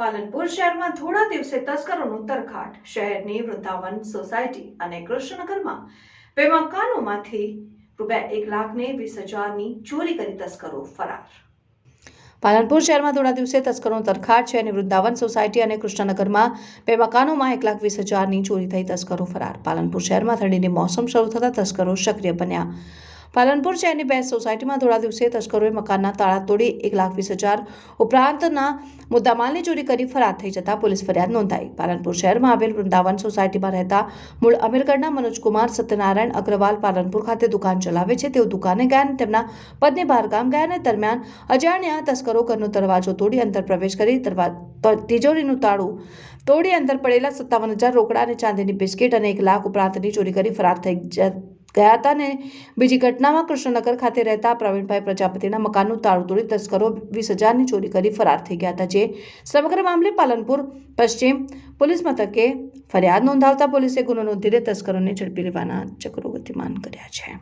પાલનપુર શહેરમાં થોડા દિવસે તસ્કરોનું તરખાટ. શહેરની વૃંદાવન સોસાયટી અને કૃષ્ણનગરમાં બે મકાનોમાંથી રૂપિયા એક લાખને વીસ હજારની ચોરી કરી તસ્કરો ફરાર. પાલનપુર શહેરમાં થોડા દિવસે તસ્કરોનો તરખાટ છે અને વૃંદાવન સોસાયટી અને કૃષ્ણનગરમાં બે મકાનોમાં એક લાખ વીસ હજારની ચોરી થઈ તસ્કરો ફરાર. પાલનપુર શહેરમાં ઠંડીની મોસમ શરૂ થતાં તસ્કરો સક્રિય બન્યા. પાલનપુર શહેરની બેસ સોસાયટીમાં થોડા દિવસે તસ્કરોએ મકાનના તાળા તોડી એક લાખ વીસ હજાર ઉપરાંતના મુદ્દામાલની ચોરી કરી ફરાર થઈ જતા પોલીસ ફરિયાદ નોંધાઈ. પાલનપુર શહેરમાં આવેલ વૃંદાવન સોસાયટીમાં રહેતા મૂળ અમીરગઢના મનોજકુમાર સત્યનારાયણ અગ્રવાલ પાલનપુર ખાતે દુકાન ચલાવે છે. તેઓ દુકાને ગયા અને તેમના પત્ની બહારગામ ગયા અને દરમિયાન અજાણ્યા તસ્કરો ઘરનો દરવાજો તોડી અંદર પ્રવેશ કરી તિજોરીનું તાળું તોડી અંદર પડેલા સત્તાવન હજાર રોકડા અને ચાંદીની બિસ્કિટ અને એક લાખ ઉપરાંતની ચોરી કરી ફરાર થઈ ગયા હતા અને બીજી ઘટનામાં કૃષ્ણનગર ખાતે રહેતા પ્રવીણભાઈ પ્રજાપતિના મકાનનું તાળું તોડી તસ્કરો વીસ હજારની ચોરી કરી ફરાર થઈ ગયા હતા, જે સમગ્ર મામલે પાલનપુર પશ્ચિમ પોલીસ મથકે ફરિયાદ નોંધાવતા પોલીસે ગુનો નોંધીને તસ્કરોને ઝડપી લેવાના ચક્રો ગતિમાન કર્યા છે.